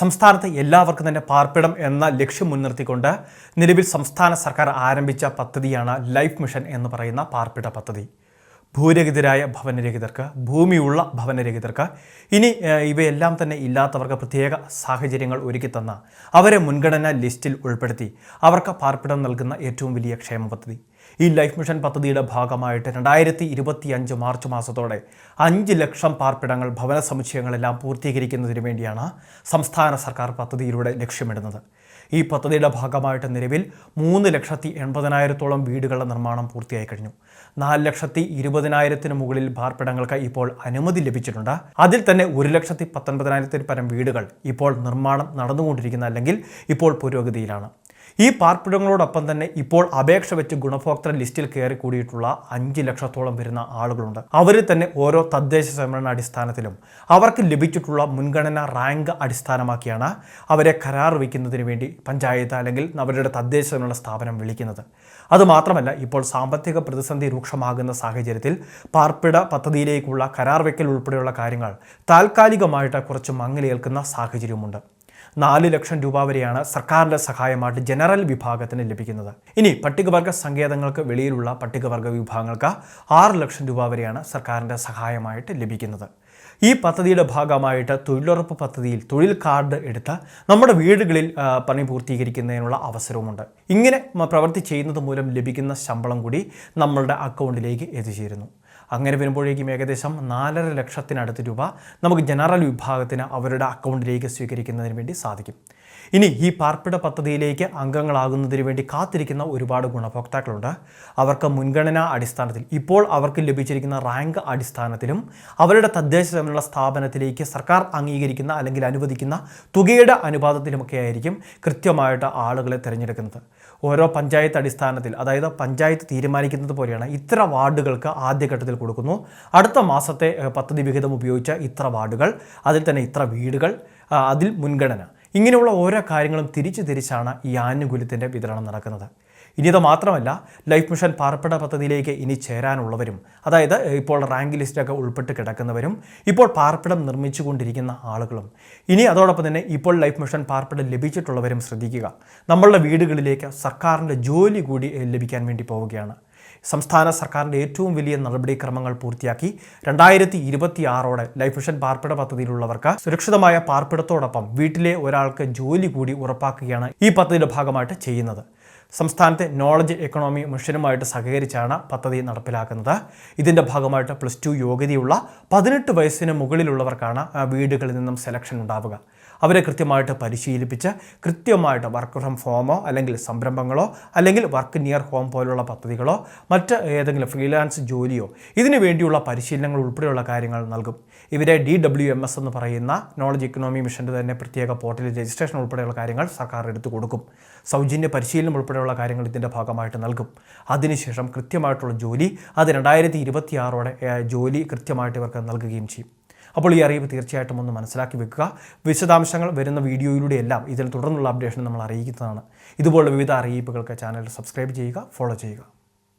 സംസ്ഥാനത്ത് എല്ലാവർക്കും തന്നെ പാർപ്പിടം എന്ന ലക്ഷ്യം മുൻനിർത്തിക്കൊണ്ട് നിലവിൽ സംസ്ഥാന സർക്കാർ ആരംഭിച്ച പദ്ധതിയാണ് ലൈഫ് മിഷൻ എന്ന് പറയുന്ന പാർപ്പിട പദ്ധതി. ഭൂരഹിതരായ ഭവനരഹിതർക്ക് ഭൂമിയുള്ള ഭവനരഹിതർക്ക് ഇനി ഇവയെല്ലാം തന്നെ ഇല്ലാത്തവർക്ക് പ്രത്യേക സാഹചര്യങ്ങൾ ഒരുക്കി തന്ന അവരെ മുൻഗണനാ ലിസ്റ്റിൽ ഉൾപ്പെടുത്തി അവർക്ക് പാർപ്പിടം നൽകുന്ന ഏറ്റവും വലിയ ക്ഷേമ പദ്ധതി. ഈ ലൈഫ് മിഷൻ പദ്ധതിയുടെ ഭാഗമായിട്ട് രണ്ടായിരത്തി ഇരുപത്തി അഞ്ച് മാർച്ച് മാസത്തോടെ അഞ്ച് ലക്ഷം പാർപ്പിടങ്ങൾ ഭവന സമുച്ചയങ്ങളെല്ലാം പൂർത്തീകരിക്കുന്നതിന് വേണ്ടിയാണ് സംസ്ഥാന സർക്കാർ പദ്ധതിയിലൂടെ ലക്ഷ്യമിടുന്നത്. ഈ പദ്ധതിയുടെ ഭാഗമായിട്ട് നിലവിൽ മൂന്ന് ലക്ഷത്തി എൺപതിനായിരത്തോളം വീടുകളുടെ നിർമ്മാണം പൂർത്തിയായി കഴിഞ്ഞു. നാല് ലക്ഷത്തി ഇരുപതിനായിരത്തിന് മുകളിൽ പാർപ്പിടങ്ങൾക്ക് ഇപ്പോൾ അനുമതി ലഭിച്ചിട്ടുണ്ട്. അതിൽ തന്നെ ഒരു ലക്ഷത്തി പത്തൊൻപതിനായിരത്തിന് പരം വീടുകൾ ഇപ്പോൾ നിർമ്മാണം നടന്നുകൊണ്ടിരിക്കുന്ന അല്ലെങ്കിൽ ഇപ്പോൾ പുരോഗതിയിലാണ്. ഈ പാർപ്പിടങ്ങളോടൊപ്പം തന്നെ ഇപ്പോൾ അപേക്ഷ വെച്ച് ഗുണഭോക്തൃ ലിസ്റ്റിൽ കയറി കൂടിയിട്ടുള്ള അഞ്ച് ലക്ഷത്തോളം വരുന്ന ആളുകളുണ്ട്. അവരിൽ തന്നെ ഓരോ തദ്ദേശ സംവരണ അടിസ്ഥാനത്തിലും അവർക്ക് ലഭിച്ചിട്ടുള്ള മുൻഗണന റാങ്ക് അടിസ്ഥാനമാക്കിയാണ് അവരെ കരാർ വയ്ക്കുന്നതിന് വേണ്ടി പഞ്ചായത്ത് അല്ലെങ്കിൽ അവരുടെ തദ്ദേശ സ്വയംഭരണ സ്ഥാപനം വിളിക്കുന്നത്. അതുമാത്രമല്ല ഇപ്പോൾ സാമ്പത്തിക പ്രതിസന്ധി രൂക്ഷമാകുന്ന സാഹചര്യത്തിൽ പാർപ്പിട പദ്ധതിയിലേക്കുള്ള കരാർ വയ്ക്കൽ ഉൾപ്പെടെയുള്ള കാര്യങ്ങൾ താൽക്കാലികമായിട്ട് കുറച്ച് മങ്ങലേൽക്കുന്ന സാഹചര്യമുണ്ട് നാല് ലക്ഷം രൂപ വരെയാണ് സർക്കാരിന്റെ സഹായമായിട്ട് ജനറൽ വിഭാഗത്തിന് ലഭിക്കുന്നത്. ഇനി പട്ടികവർഗ സങ്കേതങ്ങൾക്ക് വെളിയിലുള്ള പട്ടികവർഗ വിഭാഗങ്ങൾക്ക് ആറ് ലക്ഷം രൂപ വരെയാണ് സർക്കാരിന്റെ സഹായമായിട്ട് ലഭിക്കുന്നത്. ഈ പദ്ധതിയുടെ ഭാഗമായിട്ട് തൊഴിലുറപ്പ് പദ്ധതിയിൽ തൊഴിൽ കാർഡ് എടുത്ത് നമ്മുടെ വീടുകളിൽ പണി പൂർത്തീകരിക്കുന്നതിനുള്ള അവസരവുമുണ്ട്. ഇങ്ങനെ പ്രവൃത്തി ചെയ്യുന്നത് മൂലം ലഭിക്കുന്ന ശമ്പളം കൂടി നമ്മളുടെ അക്കൗണ്ടിലേക്ക് എത്തിച്ചേരുന്നു. അങ്ങനെ വരുമ്പോഴേക്കും ഏകദേശം നാലര ലക്ഷത്തിനടുത്ത് രൂപ നമുക്ക് ജനറൽ വിഭാഗത്തിന് അവരുടെ അക്കൗണ്ടിലേക്ക് സ്വീകരിക്കുന്നതിന് വേണ്ടി സാധിക്കും. ഇനി ഈ പാർപ്പിട പദ്ധതിയിലേക്ക് അംഗങ്ങളാകുന്നതിന് വേണ്ടി കാത്തിരിക്കുന്ന ഒരുപാട് ഗുണഭോക്താക്കളുണ്ട്. അവർക്ക് മുൻഗണനാ അടിസ്ഥാനത്തിൽ ഇപ്പോൾ അവർക്ക് ലഭിച്ചിരിക്കുന്ന റാങ്ക് അടിസ്ഥാനത്തിലും അവരുടെ തദ്ദേശ സ്വയംഭരണ സ്ഥാപനത്തിലേക്ക് സർക്കാർ അംഗീകരിക്കുന്ന അല്ലെങ്കിൽ അനുവദിക്കുന്ന തുകയുടെ അനുപാതത്തിലുമൊക്കെ ആയിരിക്കും കൃത്യമായിട്ട് ആളുകളെ തിരഞ്ഞെടുക്കുന്നത്. ഓരോ പഞ്ചായത്ത് അടിസ്ഥാനത്തിൽ അതായത് പഞ്ചായത്ത് തീരുമാനിക്കുന്നത് പോലെയാണ് ഇത്ര വാർഡുകൾക്ക് ആദ്യഘട്ടത്തിൽ കൊടുക്കുന്നു. അടുത്ത മാസത്തെ പദ്ധതി വിഹിതം ഉപയോഗിച്ച ഇത്ര വാർഡുകൾ അതിൽ തന്നെ ഇത്ര വീടുകൾ അതിൽ മുൻഗണന. ഇങ്ങനെയുള്ള ഓരോ കാര്യങ്ങളും തിരിച്ചു തിരിച്ചാണ് ഈ ആനുകൂല്യത്തിന്റെ വിതരണം നടക്കുന്നത്. ഇനി ഇത് മാത്രമല്ല ലൈഫ് മിഷൻ പാർപ്പിട പദ്ധതിയിലേക്ക് ഇനി ചേരാനുള്ളവരും അതായത് ഇപ്പോൾ റാങ്ക് ലിസ്റ്റൊക്കെ ഉൾപ്പെട്ട് കിടക്കുന്നവരും ഇപ്പോൾ പാർപ്പിടം നിർമ്മിച്ചുകൊണ്ടിരിക്കുന്ന ആളുകളും ഇനി അതോടൊപ്പം തന്നെ ഇപ്പോൾ ലൈഫ് മിഷൻ പാർപ്പിടം ലഭിച്ചിട്ടുള്ളവരും ശ്രദ്ധിക്കുക. നമ്മളുടെ വീടുകളിലേക്ക് സർക്കാരിന്റെ ജോലി കൂടി ലഭിക്കാൻ വേണ്ടി പോവുകയാണ്. സംസ്ഥാന സർക്കാരിന്റെ ഏറ്റവും വലിയ നടപടിക്രമങ്ങൾ പൂർത്തിയാക്കി രണ്ടായിരത്തി ഇരുപത്തി ആറോടെ ലൈഫ് മിഷൻ പാർപ്പിട പദ്ധതിയിലുള്ളവർക്ക് സുരക്ഷിതമായ പാർപ്പിടത്തോടൊപ്പം വീട്ടിലെ ഒരാൾക്ക് ജോലി കൂടി ഉറപ്പാക്കുകയാണ് ഈ പദ്ധതിയുടെ ഭാഗമായിട്ട് ചെയ്യുന്നത്. സംസ്ഥാനത്തെ നോളജ് എക്കണോമി മിഷനുമായിട്ട് സഹകരിച്ചാണ് പദ്ധതി നടപ്പിലാക്കുന്നത്. ഇതിന്റെ ഭാഗമായിട്ട് പ്ലസ് ടു യോഗ്യതയുള്ള പതിനെട്ട് വയസ്സിന് മുകളിലുള്ളവർക്കാണ് വീടുകളിൽ നിന്നും സെലക്ഷൻ ഉണ്ടാവുക. അവരെ കൃത്യമായിട്ട് പരിശീലിപ്പിച്ച് കൃത്യമായിട്ട് വർക്ക് ഫ്രം ഹോമോ അല്ലെങ്കിൽ സംരംഭങ്ങളോ അല്ലെങ്കിൽ വർക്ക് നിയർ ഹോം പോലുള്ള പദ്ധതികളോ മറ്റ് ഏതെങ്കിലും ഫ്രീലാൻസ് ജോലിയോ ഇതിനു വേണ്ടിയുള്ള പരിശീലനങ്ങൾ ഉൾപ്പെടെയുള്ള കാര്യങ്ങൾ നൽകും. ഇവരെ ഡി ഡബ്ല്യു എം എസ് എന്ന് പറയുന്ന നോളജ് ഇക്കണോമി മിഷന്റെ തന്നെ പ്രത്യേക പോർട്ടലിൽ രജിസ്ട്രേഷൻ ഉൾപ്പെടെയുള്ള കാര്യങ്ങൾ സർക്കാർ എടുത്തു കൊടുക്കും. സൗജന്യ പരിശീലനം ഉൾപ്പെടെയുള്ള കാര്യങ്ങൾ ഇതിന്റെ ഭാഗമായിട്ട് നൽകും. അതിനുശേഷം കൃത്യമായിട്ടുള്ള ജോലി അത് രണ്ടായിരത്തി ഇരുപത്തിയാറോടെ ജോലി കൃത്യമായിട്ട് ഇവർക്ക് നൽകുകയും ചെയ്യും. അപ്പോൾ ഈ അറിയിപ്പ് തീർച്ചയായിട്ടും ഒന്ന് മനസ്സിലാക്കി വെക്കുക. വിശദാംശങ്ങൾ വരുന്ന വീഡിയോയിലൂടെയെല്ലാം ഇതിൽ തുടർന്നുള്ള അപ്ഡേഷൻ നമ്മൾ അറിയിക്കുന്നതാണ്. ഇതുപോലുള്ള വിവിധ അറിയിപ്പുകൾക്ക് ചാനൽ സബ്സ്ക്രൈബ് ചെയ്യുക ഫോളോ ചെയ്യുക.